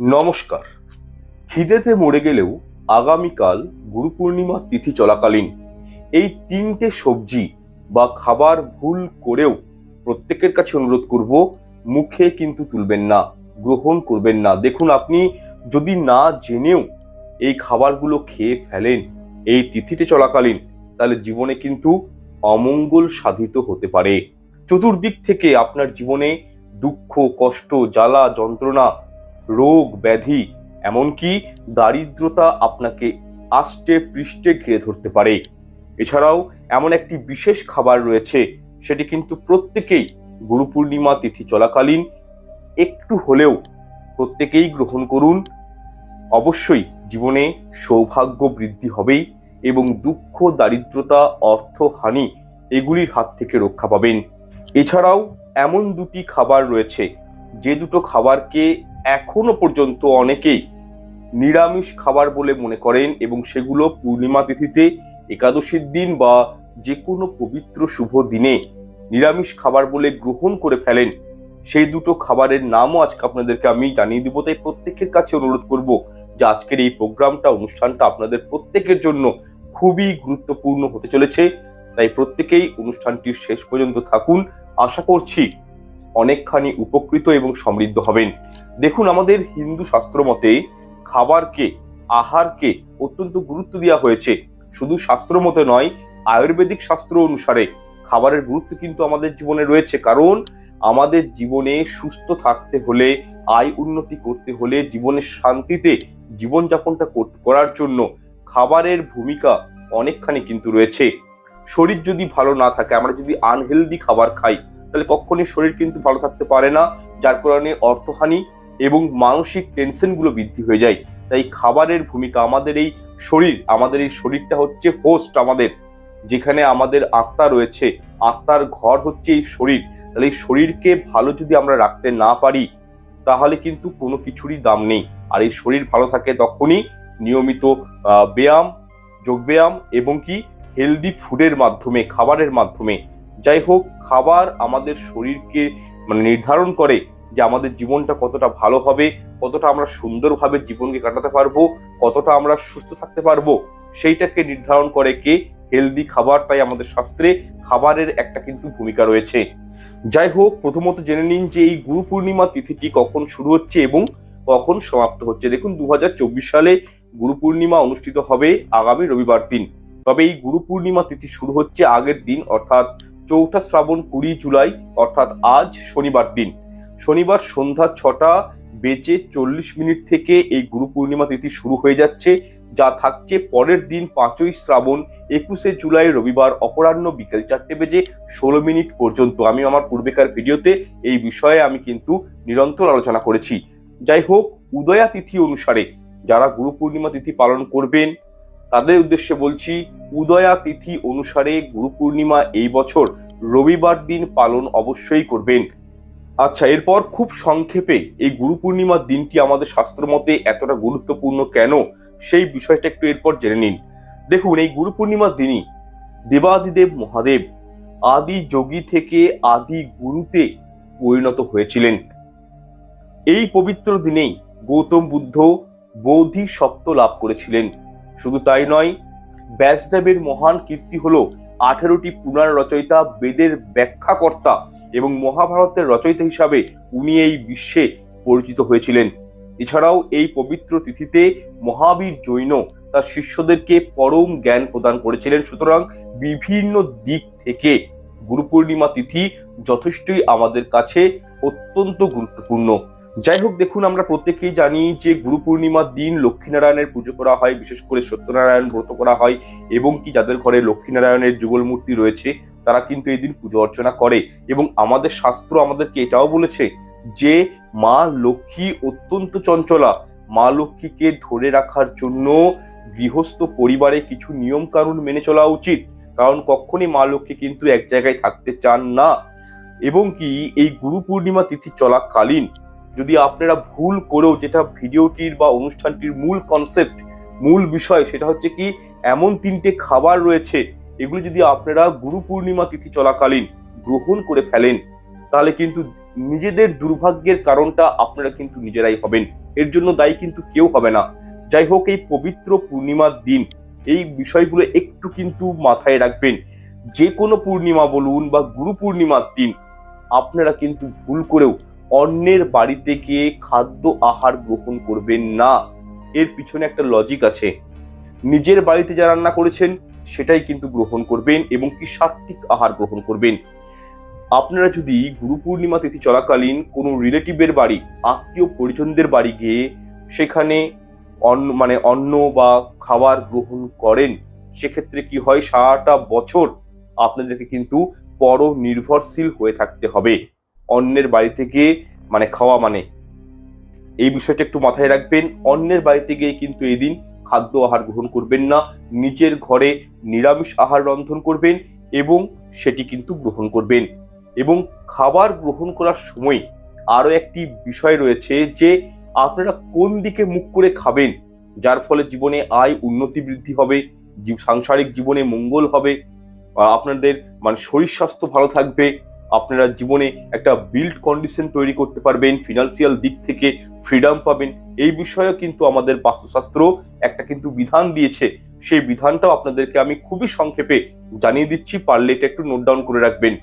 নমস্কার। খিদেতে মরে গেলেও আগামীকাল গুরু পূর্ণিমা তিথি চলাকালীন এই তিনটে সবজি বা খাবার ভুল করেও প্রত্যেকের কাছে অনুরোধ করব, মুখে কিন্তু তুলবেন না, গ্রহণ করবেন না। দেখুন, আপনি যদি না জেনেও এই খাবারগুলো খেয়ে ফেলেন এই তিথিতে চলাকালীন, তাহলে জীবনে কিন্তু অমঙ্গল সাধিত হতে পারে। চতুর্দিক থেকে আপনার জীবনে দুঃখ, কষ্ট, জ্বালা, যন্ত্রণা রোগ, ব্যাধি, এমনকি দারিদ্রতা আপনাকে আষ্টে পৃষ্ঠে ঘিরে ধরতে পারে। এছাড়াও এমন একটি বিশেষ খাবার রয়েছে, সেটি কিন্তু প্রত্যেকেই গুরু পূর্ণিমা তিথি চলাকালীন একটু হলেও প্রত্যেকেই গ্রহণ করুন। অবশ্যই জীবনে সৌভাগ্য বৃদ্ধি হবেই এবং দুঃখ, দারিদ্রতা অর্থহানি এগুলির হাত থেকে রক্ষা পাবেন। এছাড়াও এমন দুটি খাবার রয়েছে, যে দুটো খাবারকে এখনও পর্যন্ত অনেকেই নিরামিষ খাবার বলে মনে করেন এবং সেগুলো পূর্ণিমা তিথিতে, একাদশীর দিন বা যে কোনো পবিত্র শুভ দিনে নিরামিষ খাবার বলে গ্রহণ করে ফেলেন। সেই দুটো খাবারের নামও আজকে আপনাদেরকে আমি জানিয়ে দিব, তাই প্রত্যেকের কাছে অনুরোধ করব যে আজকের এই প্রোগ্রামটা, অনুষ্ঠানটা আপনাদের প্রত্যেকের জন্য খুবই গুরুত্বপূর্ণ হতে চলেছে। তাই প্রত্যেকেই অনুষ্ঠানটির শেষ পর্যন্ত থাকুন। আশা করছি অনেকখানি উপকৃত এবং সমৃদ্ধ হবেন। দেখুন, আমাদের হিন্দু শাস্ত্র মতে খাবারকে, আহারকে অত্যন্ত গুরুত্ব দেওয়া হয়েছে। শুধু শাস্ত্র মতে নয়, আয়ুর্বেদিক শাস্ত্র অনুসারে খাবারের গুরুত্ব কিন্তু আমাদের জীবনে রয়েছে। কারণ, আমাদের জীবনে সুস্থ থাকতে হলে, আয় উন্নতি করতে হলে জীবনের শান্তিতে জীবনযাপনটা করার জন্য খাবারের ভূমিকা অনেকখানি কিন্তু রয়েছে। শরীর যদি ভালো না থাকে, আমরা যদি আনহেলদি খাবার খাই তাহলে কখনই শরীর কিন্তু ভালো থাকতে পারে না, যার কারণে অর্থহানি এবং মানসিক টেনশনগুলো বৃদ্ধি হয়ে যায়। তাই খাবারের ভূমিকা আমাদের এই শরীর, আমাদের এই শরীরটা হচ্ছে হোস্ট আমাদের, যেখানে আমাদের আত্মা রয়েছে, আত্মার ঘর হচ্ছে এই শরীর। তাহলে এই শরীরকে ভালো যদি আমরা রাখতে না পারি, তাহলে কিন্তু কোনো কিছুরই দাম নেই। আর এই শরীর ভালো থাকে তখনই নিয়মিত ব্যায়াম যোগব্যায়াম এবং কি হেলদি ফুডের মাধ্যমে, খাবারের মাধ্যমে যাই হোক, খাবার আমাদের শরীরকে মানে নির্ধারণ করে যে আমাদের জীবনটা কতটা ভালো হবে, কতটা আমরা সুন্দরভাবে জীবনকে কাটাতে পারব, কতটা আমরা সুস্থ থাকতে পারব, সেইটাকে নির্ধারণ করে কে? হেলদি খাবার তাই আমাদের শাস্ত্রে খাবারের একটা কিন্তু ভূমিকা রয়েছে। যাই হোক, প্রথমত জেনে নিন যে এই গুরু পূর্ণিমা তিথিটি কখন শুরু হচ্ছে এবং কখন সমাপ্ত হচ্ছে। দেখুন দু হাজার চব্বিশ সালে গুরু পূর্ণিমা অনুষ্ঠিত হবে আগামী রবিবার দিন। তবে এই গুরু পূর্ণিমা তিথি শুরু হচ্ছে আগের দিন, অর্থাৎ চৌঠা শ্রাবণ কুড়ি জুলাই, অর্থাৎ আজ শনিবার দিন। শনিবার সন্ধ্যা ছটা বেজে চল্লিশ মিনিট থেকে এই গুরু পূর্ণিমা তিথি শুরু হয়ে যাচ্ছে, যা থাকছে পরের দিন পাঁচই শ্রাবণ, একুশে জুলাই, রবিবার অপরাহ্ন বিকেল চারটে বেজে ষোলো মিনিট পর্যন্ত। আমি আমার পূর্বেকার ভিডিওতে এই বিষয়ে আমি কিন্তু নিরন্তর আলোচনা করেছি। যাই হোক, উদয়া তিথি অনুসারে যারা গুরু পূর্ণিমা তিথি পালন করবেন তাদের উদ্দেশ্যে বলছি, উদয়া তিথি অনুসারে গুরু পূর্ণিমা এই বছর রবিবার দিন পালন অবশ্যই করবেন। আচ্ছা এরপর খুব সংক্ষেপে এই গুরু পূর্ণিমার দিনটি আমাদের শাস্ত্র মতে এতটা গুরুত্বপূর্ণ কেন, সেই বিষয়টা একটু এরপর জেনে নিন। দেখুন, এই গুরু পূর্ণিমার দিনই দেবাদিদেব মহাদেব আদি যোগী থেকে আদি গুরুতে পরিণত হয়েছিলেন। এই পবিত্র দিনেই গৌতম বুদ্ধ বৌদ্ধি সপ্ত লাভ করেছিলেন। শুধু তাই নয়, ব্যাসদেবের মহান কীর্তি হলো আঠেরোটি পুরাণ রচয়িতা বেদের ব্যাখ্যাকর্তা এবং মহাভারতের রচয়িতা হিসাবে উনি এই বিশ্বে পরিচিত হয়েছিলেন। এছাড়াও এই পবিত্র তিথিতে মহাবীর জৈন তার শিষ্যদেরকে পরম জ্ঞান প্রদান করেছিলেন। সুতরাং বিভিন্ন দিক থেকে গুরু পূর্ণিমা তিথি যথেষ্টই আমাদের কাছে অত্যন্ত গুরুত্বপূর্ণ। যাই হোক দেখুন, আমরা প্রত্যেকেই জানি যে গুরু পূর্ণিমার দিন লক্ষ্মীনারায়ণের পুজো করা হয়, বিশেষ করে সত্যনারায়ণ ব্রত করা হয় এবং কি যাদের ঘরে লক্ষ্মীনারায়ণের যুগল মূর্তি রয়েছে, তারা কিন্তু এই দিন পুজো অর্চনা করে। এবং আমাদের শাস্ত্র আমাদেরকে এটাও বলেছে যে, মা লক্ষ্মী অত্যন্ত চঞ্চলা। মা লক্ষ্মীকে ধরে রাখার জন্য গৃহস্থ পরিবারে কিছু নিয়ম কানুন মেনে চলা উচিত। কারণ কখনই মা লক্ষ্মী কিন্তু এক জায়গায় থাকতে চান না। এবং কি, এই গুরু পূর্ণিমা তিথি চলাকালীন যদি আপনারা ভুল করেও যেটা ভিডিওটির বা অনুষ্ঠানটির মূল কনসেপ্ট মূল বিষয় সেটা হচ্ছে কি, এমন তিনটে খাবার রয়েছে, এগুলো যদি আপনারা গুরু পূর্ণিমা তিথি চলাকালীন গ্রহণ করে ফেলেন, তাহলে কিন্তু নিজেদের দুর্ভাগ্যের কারণটা আপনারা কিন্তু নিজেরাই হবেন। এর জন্য দায়ী কিন্তু কেউ হবে না। যাই হোক, এই পবিত্র পূর্ণিমার দিন, এই বিষয়গুলো একটু কিন্তু মাথায় রাখবেন। যে কোনো পূর্ণিমা বলুন বা গুরু পূর্ণিমার দিন, আপনারা কিন্তু ভুল করেও অন্যের বাড়িতে গিয়ে খাদ্য আহার গ্রহণ করবেন না। এর পিছনে একটা লজিক আছে। নিজের বাড়িতে যা রান্না করেছেন, সেটাই কিন্তু গ্রহণ করবেন এবং কি সাত্বিক আহার গ্রহণ করবেন। আপনারা যদি গুরু পূর্ণিমা তিথি চলাকালীন কোনো রিলেটিভের বাড়ি, আত্মীয় পরিজনদের বাড়ি গিয়ে সেখানে অন্ন মানে অন্ন বা খাবার গ্রহণ করেন, সেক্ষেত্রে কি হয় সারাটা বছর আপনাদেরকে কিন্তু পর নির্ভরশীল হয়ে থাকতে হবে। অন্যের বাড়ি থেকে মানে খাওয়া মানে। এই বিষয়টা একটু মাথায় রাখবেন, অন্যের বাড়িতে গিয়ে কিন্তু এই দিন খাদ্য আহার গ্রহণ করবেন না, নিজের ঘরে নিরামিষ আহার রন্ধন করবেন এবং সেটি কিন্তু গ্রহণ করবেন। এবং খাবার গ্রহণ করার সময় আরও একটি বিষয় রয়েছে যে, আপনারা কোন দিকে মুখ করে খাবেন? যার ফলে জীবনে আয় উন্নতি বৃদ্ধি হবে সাংসারিক জীবনে মঙ্গল হবে আপনাদের মানে শরীর স্বাস্থ্য ভালো থাকবে আপনারা জীবনে একটা বিল্ড কন্ডিশন তৈরি করতে পারবেন ফিনান্সিয়াল দিক থেকে ফ্রিডম পাবেন। এই বিষয়েও কিন্তু আমাদের বাস্তুশাস্ত্র একটা কিন্তু বিধান দিয়েছে। সেই বিধানটাও আপনাদেরকে আমি খুবই সংক্ষেপে জানিয়ে দিচ্ছি, পারলে এটা একটু নোট ডাউন করে রাখবেন।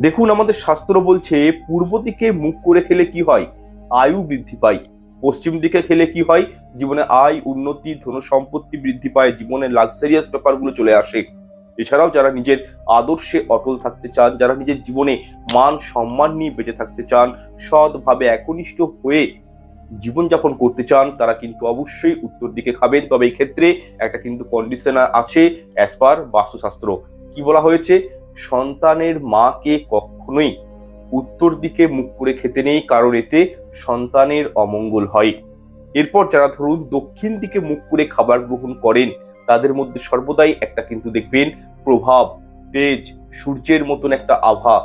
দেখুন, আমাদের শাস্ত্র বলছে, পূর্ব দিকে মুখ করে খেলে কি হয়? আয়ু বৃদ্ধি পায়। পশ্চিম দিকে খেলে কি হয়? জীবনে আয়, উন্নতি ধন সম্পত্তি বৃদ্ধি পায়। জীবনে লাক্সারিয়াস ব্যাপারগুলো চলে আসে। এছাড়াও যারা নিজের আদর্শে অটল থাকতে চান, যারা নিজের জীবনে মান সম্মান নিয়ে বেঁচে থাকতে চান, সৎভাবে একনিষ্ঠ হয়ে জীবনযাপন করতে চান, তারা কিন্তু অবশ্যই উত্তর দিকে খাবেন। তবে এই ক্ষেত্রে একটা কিন্তু কন্ডিশন আছে অ্যাজ পার বাস্তুশাস্ত্র। কি বলা হয়েছে? সন্তানের মাকে কখনোই উত্তর দিকে মুখ করে খেতে নেই, কারণ এতে সন্তানের অমঙ্গল হয়। এরপর যারা ধরুন দক্ষিণ দিকে মুখ করে খাবার গ্রহণ করেন তাদের মধ্যে সর্বদাই একটা কিন্তু দেখবেন প্রভাব, তেজ, সূর্যের মতন একটা আভা।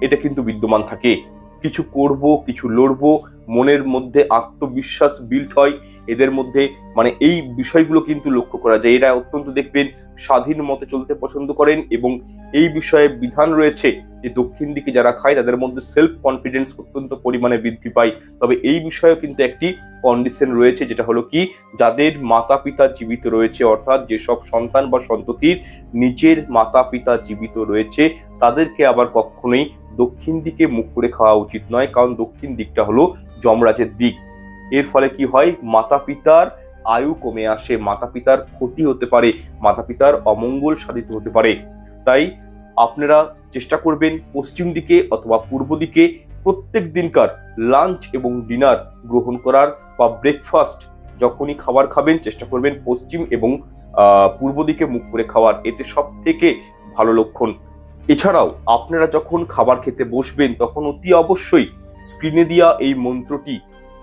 এটা কিন্তু বিদ্যমান থাকে। কিছু করব, কিছু লড়ব, মনের মধ্যে আত্মবিশ্বাস বিল্ড হয়, এদের মধ্যে মানে এই বিষয়গুলো কিন্তু লক্ষ্য করা যায়। এরা অত্যন্ত দেখবেন স্বাধীন মতে চলতে পছন্দ করেন এবং এই বিষয়ে বিধান রয়েছে যে দক্ষিণ দিকে যারা খায়, তাদের মধ্যে সেলফ কনফিডেন্স অত্যন্ত পরিমাণে বৃদ্ধি পায়। তবে এই বিষয়েও কিন্তু একটি কন্ডিশন রয়েছে, যেটা হলো কি? যাদের মাতা পিতা জীবিত রয়েছে, অর্থাৎ যেসব সন্তান বা সন্ততির নিজের মাতা পিতা জীবিত রয়েছে, তাদেরকে আবার কখনোই দক্ষিণ দিকে মুখ করে খাওয়া উচিত নয়, কারণ দক্ষিণ দিকটা হলো যমরাজের দিক। এর ফলে কি হয়? মাতা পিতার আয়ু কমে আসে মাতা পিতার ক্ষতি হতে পারে মাতা পিতার অমঙ্গল সাধিত হতে পারে। তাই আপনারা চেষ্টা করবেন পশ্চিম দিকে অথবা পূর্ব দিকে প্রত্যেক দিনকার লাঞ্চ এবং ডিনার গ্রহণ করার বা ব্রেকফাস্ট যখনই খাবার খাবেন, চেষ্টা করবেন পশ্চিম এবং পূর্ব দিকে মুখ করে খাওয়ার। এতে সব থেকে ভালো লক্ষণ। এছাড়াও আপনারা যখন খাবার খেতে বসবেন, তখন অতি অবশ্যই স্ক্রিনে দেওয়া এই মন্ত্রটি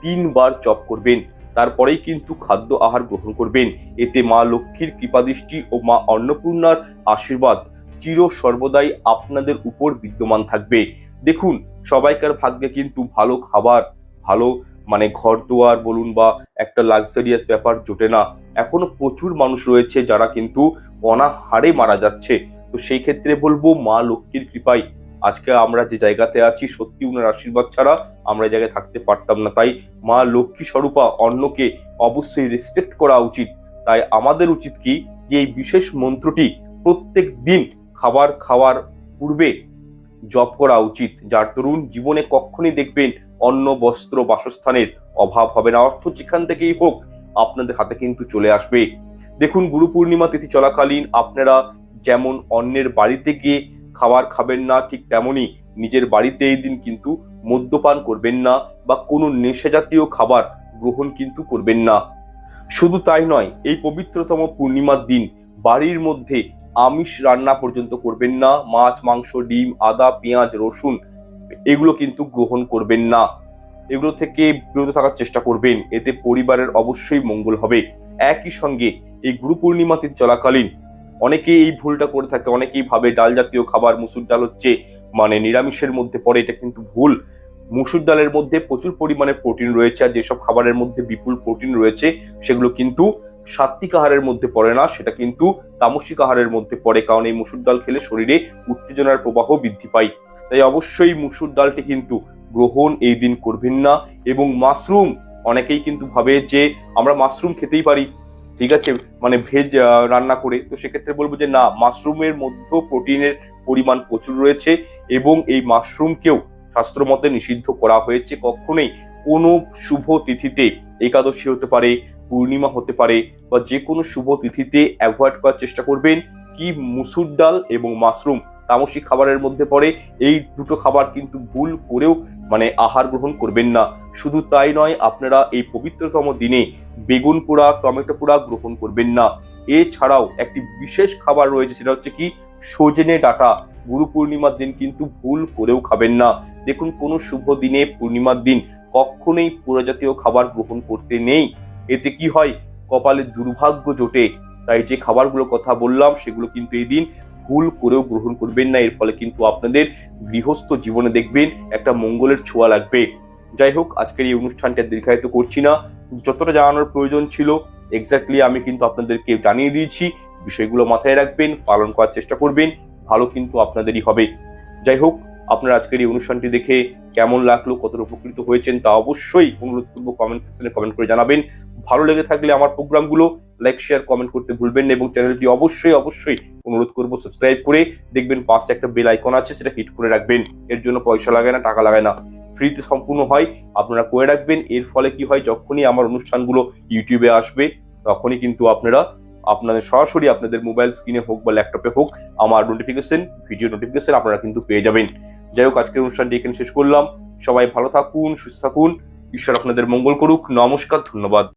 তিনবার জপ করবেন। তারপরেই কিন্তু খাদ্য আহার গ্রহণ করবেন। এতে মা লক্ষ্মীর কৃপাদৃষ্টি ও মা অন্নপূর্ণার আশীর্বাদ চির সর্বদাই আপনাদের উপর বিদ্যমান থাকবে। দেখুন, সবাইকার ভাগ্যে কিন্তু ভালো খাবার, ভালো মানে ঘর দুয়ার বলুন বা একটা লাক্সারিয়াস ব্যাপার জোটে না। এখনও প্রচুর মানুষ রয়েছে যারা কিন্তু অনাহারে মারা যাচ্ছে। তো সেই ক্ষেত্রে বলব মা লক্ষ্মীর কৃপায় আজকে আমরা যে জায়গাতে আছি সত্যি উনার আশীর্বাদ ছাড়া আমরা এই জায়গায় থাকতে পারতাম না। তাই মা লক্ষ্মী স্বরূপা অন্নকে অবশ্যই রেসপেক্ট করা উচিত। তাই আমাদের উচিত কি যে এই বিশেষ মন্ত্রটি প্রত্যেক দিন খাবার খাওয়ার পূর্বে জপ করা উচিত। যার দরুন জীবনে কখনই দেখবেন অন্ন, বস্ত্র, বাসস্থানের অভাব হবে না। অর্থ যেখান থেকেই হোক আপনাদের হাতে কিন্তু চলে আসবে। দেখুন, গুরু পূর্ণিমা তিথি চলাকালীন আপনারা যেমন অন্যের বাড়িতে গিয়ে খাবার খাবেন না, ঠিক তেমনই নিজের বাড়িতে এই দিন কিন্তু মদ্যপান করবেন না বা কোনো নেশা জাতীয় খাবার গ্রহণ কিন্তু করবেন না। শুধু তাই নয়, এই পবিত্রতম পূর্ণিমার দিন বাড়ির মধ্যে আমিষ রান্না পর্যন্ত করবেন না, মাছ, মাংস, ডিম, আদা, পেঁয়াজ, রসুন এগুলো কিন্তু গ্রহণ করবেন না। এগুলো থেকে বিরত থাকার চেষ্টা করবেন, এতে পরিবারের অবশ্যই মঙ্গল হবে। একই সঙ্গে এই গুরু পূর্ণিমা তিথি চলাকালীন অনেকেই এই ভুলটা করে থাকে, অনেকেই ভাবে ডাল জাতীয় খাবার মুসুর ডাল হচ্ছে মানে নিরামিষের মধ্যে পড়ে, এটা কিন্তু ভুল। মুসুর ডালের মধ্যে প্রচুর পরিমাণে প্রোটিন রয়েছে আর যেসব খাবারের মধ্যে বিপুল প্রোটিন রয়েছে, সেগুলো কিন্তু সাত্বিক আহারের মধ্যে পড়ে না, সেটা কিন্তু তামসিক আহারের মধ্যে পড়ে কারণ এই মুসুর ডাল খেলে শরীরে উত্তেজনার প্রবাহ বৃদ্ধি পায়। তাই অবশ্যই মুসুর ডালটি কিন্তু গ্রহণ এই দিন করবেন না এবং মাশরুম, অনেকেই কিন্তু ভাবে যে আমরা মাশরুম খেতেই পারি ঠিক আছে? মানে ভেজ রান্না করে। তো সেক্ষেত্রে বলব যে না, মাশরুমের মধ্যেও প্রোটিনের পরিমাণ প্রচুর রয়েছে এবং এই মাশরুমকেও শাস্ত্র মতে নিষিদ্ধ করা হয়েছে। কখনোই কোনো শুভ তিথিতে একাদশী হতে পারে, পূর্ণিমা হতে পারে বা যে কোনো শুভ তিথিতে অ্যাভয়েড করার চেষ্টা করবেন কি মুসুর ডাল এবং মাশরুম তামসিক খাবারের মধ্যে পড়ে। এই দুটো খাবার কিন্তু ভুল করেও মানে আহার গ্রহণ করবেন না। শুধু তাই নয়, আপনারা এই পবিত্রতম দিনে বেগুন পোড়া, টমেটো পোড়া গ্রহণ করবেন না। এছাড়াও একটি বিশেষ খাবার রয়েছে, সেটা হচ্ছে কি? সজনে ডাটা। গুরু পূর্ণিমার দিন কিন্তু ভুল করেও খাবেন না। দেখুন, কোনো শুভ দিনে পূর্ণিমার দিন কখনোই জাতীয় খাবার গ্রহণ করতে নেই। এতে কি হয়? কপালে দুর্ভাগ্য জোটে। তাই যে খাবারগুলোর কথা বললাম, সেগুলো কিন্তু এই দিন ভুল করেও গ্রহণ করবেন না, এর ফলে কিন্তু আপনাদের গৃহস্থ জীবনে দেখবেন একটা মঙ্গলের ছোঁয়া লাগবে। যাই হোক, আজকের এই অনুষ্ঠানটা দীর্ঘায়িত করছি না। যতটা জানানোর প্রয়োজন ছিল এক্স্যাক্টলি আমি কিন্তু আপনাদেরকে জানিয়ে দিয়েছি। বিষয়গুলো মাথায় রাখবেন, পালন করার চেষ্টা করবেন, ভালো কিন্তু আপনাদেরই হবে। যাই হোক, আপনার আজকের এই অনুষ্ঠানটি দেখে কেমন লাগল, কতটা উপকৃত হয়েছেন তা অবশ্যই অনুরোধ করব কমেন্ট সেকশনে কমেন্ট করে জানাবেন। ভালো লেগে থাকলে আমার প্রোগ্রামগুলো লাইক শেয়ার কমেন্ট করতে ভুলবেন না এবং চ্যানেলটি অবশ্যই অবশ্যই অনুরোধ করব সাবস্ক্রাইব করে দেখবেন পাশে একটা বেল আইকন আছে, সেটা হিট করে রাখবেন। এর জন্য পয়সা লাগে না, টাকা লাগে না। ফ্রিতে সম্পূর্ণ হয়, আপনারা করে রাখবেন। এর ফলে কি হয়, যখনই আমার অনুষ্ঠানগুলো ইউটিউবে আসবে, তখনই কিন্তু আপনারা, আপনাদের সরাসরি আপনাদের মোবাইল স্ক্রিনে হোক বা ল্যাপটপে হোক, আমার নোটিফিকেশন ভিডিও নোটিফিকেশন আপনারা কিন্তু পেয়ে যাবেন। যাই হোক, আজকের অনুষ্ঠানটি এখানে শেষ করলাম। সবাই ভালো থাকুন, সুস্থ থাকুন। ঈশ্বর আপনাদের মঙ্গল করুক। নমস্কার, ধন্যবাদ।